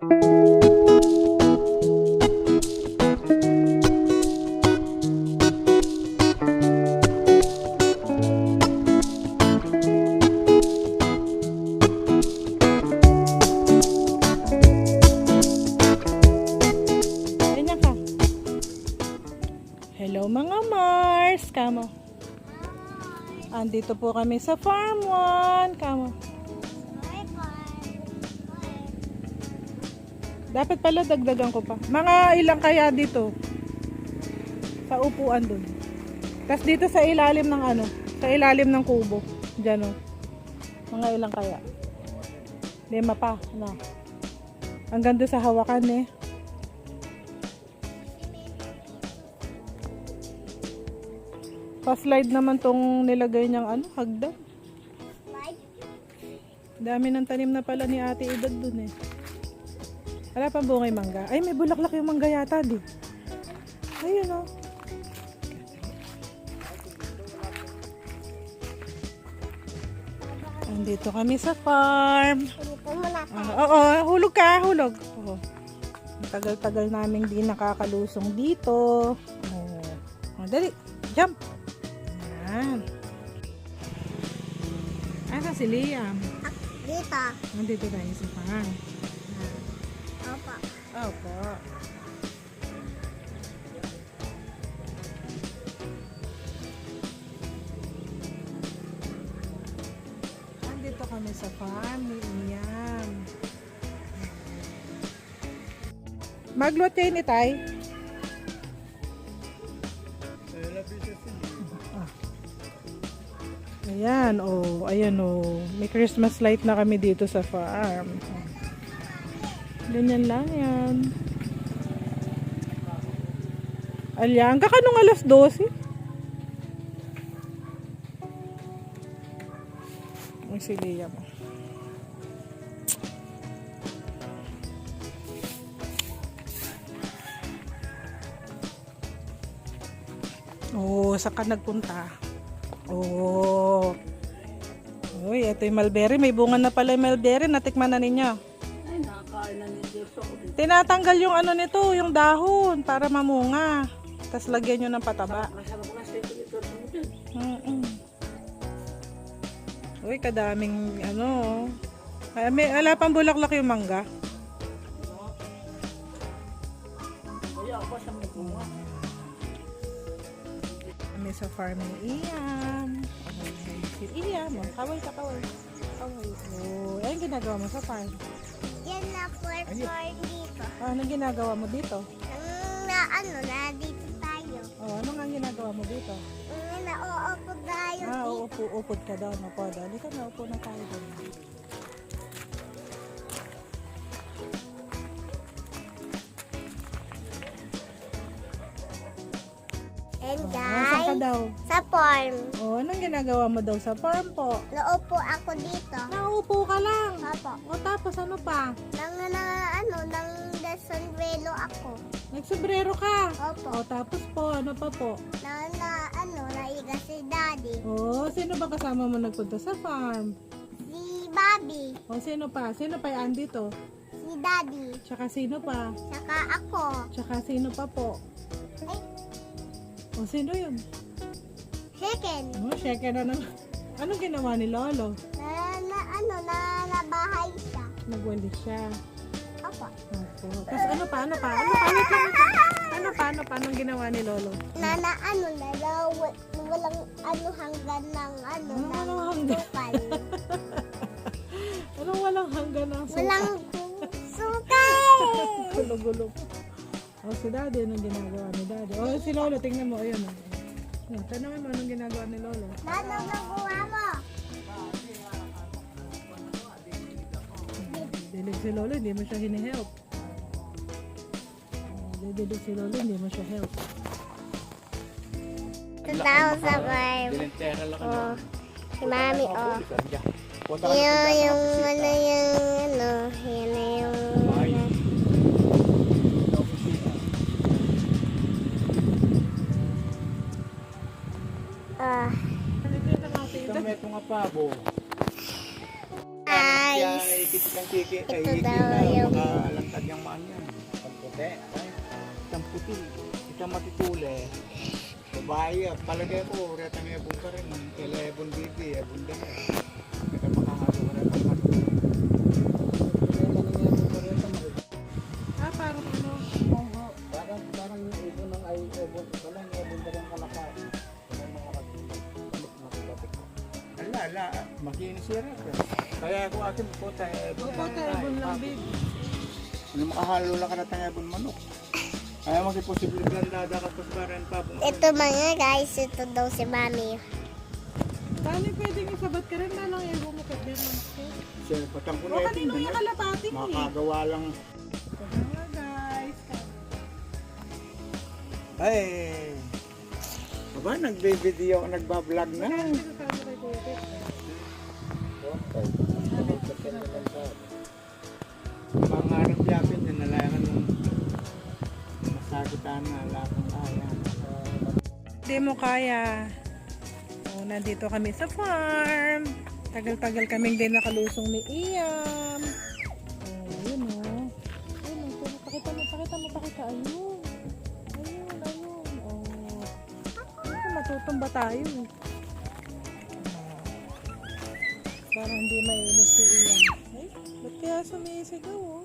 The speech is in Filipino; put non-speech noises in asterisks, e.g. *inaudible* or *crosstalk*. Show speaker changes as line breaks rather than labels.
Hello mga Mars. Kamo. Andito po kami sa Farm 1. Kamo. Dapat pala dagdagan ko pa. Mga ilang kaya dito? Sa upuan dun. Tapos dito sa ilalim ng ano? Sa ilalim ng kubo. Diyan o. Mga ilang kaya? Lima pa. No. Ang ganda sa hawakan eh. Pa-slide naman tong nilagay niyang ano, hagdan. Dami ng tanim na pala ni Ate Edad dun eh. Wala pang bungay mangga. Ay, may bulaklak yung mangga yata di. Ayun oh. Andito kami sa farm. Ah, oo, hulog ka, hulog. Ang Tagal-tagal namin di nakakalusong dito. Oo. Oh, dali, jump. Yan. Asa si Liam?
Dito.
Nandito tayo sa farm.
Opo.
Nandito kami sa farm ni. Maglot kayo ni Tay. Ayan, oh, ayan oh. May Christmas light na kami dito sa farm. Ganyan lang yan. Alya, ang kakanong alas 12? Ang si Leah mo. Oh, saan ka nagpunta? Oh. Uy, ito yung mulberry. May bunga na pala yung mulberry. Natikman na ninyo. Tinatanggal yung ano nito, yung dahon para mamunga. Tapos lagyan nyo ng pataba. Mm-mm. Uy, kadaming ano. Ay, may, wala pang bulaklak yung mangga. Kami sa farm ni Ian. Okay, si Ian. Oh, kaway ka, kaway. Kaway. Oh, ayun ginagawa mo sa farm.
Na for dito.
Ah, anong ginagawa mo dito?
Nang na ano na dito tayo.
Oh, ano nga ginagawa mo dito?
Nang na uupo tayo
Ah,
dito.
uupo, upod ka daw. Upo daw. Halika na, upo na tayo doon.
And
Ah, saan ka daw?
sa farm.
Oh, anong ginagawa mo daw sa farm po?
Naupo ako dito.
Naupo ka lang.
Opo.
O tapos ano pa?
Nang na ano, nang desonvelo ako.
Nagsobrero ka.
Opo.
O tapos po, ano pa po?
Na na ano, naiga si daddy.
Oh, sino ba kasama mo nagpunta sa farm?
Si Bobby.
O sino pa? Sino pa yan dito?
Si daddy.
Tsaka sino pa?
Saka ako.
Tsaka sino pa po?
Ay,
O sino yun?
Second.
Oh, shake na naman. Anong ginawa ni Lolo?
Na, na ano, na nabahay siya.
Nagwalis siya.
Opo.
Opo. Tapos ano pa? Ano pa? Ano pa? Ano pa? Ano pa? Ano pa? Ano pa? Anong ginawa ni Lolo?
Na na ano na, na wa- walang ano hanggan ng ano,
Ano,
ng
walang hanggan?
sukal. *laughs*
Anong walang hanggan ng suka?
walang *laughs* sukal!
Gulo-gulo. O, si daddy, anong ginagawa ni daddy? O, si Lolo, tingnan mo, ayun. O, tanongin mo, anong ginagawa ni Lolo?
Ano nagawa mo?
Dilig si Lolo, hindi mo siya hinihelp. Dilig si Lolo, hindi mo siya help.
Ito tao sa
lang
Oh, si mami, oh. Yung, yung, ano, yung, ano, yan na yung, Ah.
Kami itong
apabo.
Ay, kitikang kiki kay
Ito daw
yung...
Makalangkad yung
maan yan. Isang puti. Isang puti. Isang matituli. Babae, palagay ko, reta may abong ka rin. Kailan abong bibi, abong dahil. Kaya akin po tayo.
Opo, tayo lang, babe.
Ano makahalo lang ka na tayo ibon manok. Kaya magsiposibilidad dadakat pa sa rin pa.
Ito mga guys, ito daw si Mami.
Paano pwedeng isabat ka rin na lang ewan mo din manok ko.
Siya, patang ko
O,
na
kanino yung kalapating eh?
Makagawa lang.
Ito na nga, guys.
Ay! Aba, nagbe-video, nagbablog na.
Dito sa ano
anong yapin na nalayan ng masakitan na lakang kaya.
Hindi mo kaya. Oh, nandito kami sa farm. Tagal-tagal kaming din nakalusong ni Iam. Oh, yun oh. Ayun, oh. Pakita mo, pakita mo, pakita. Ayun. Ayun, ayun. Oh. Ayun, matutumba tayo. Parang hindi mainis si Iam. Ay, ba't kaya sumisigaw oh?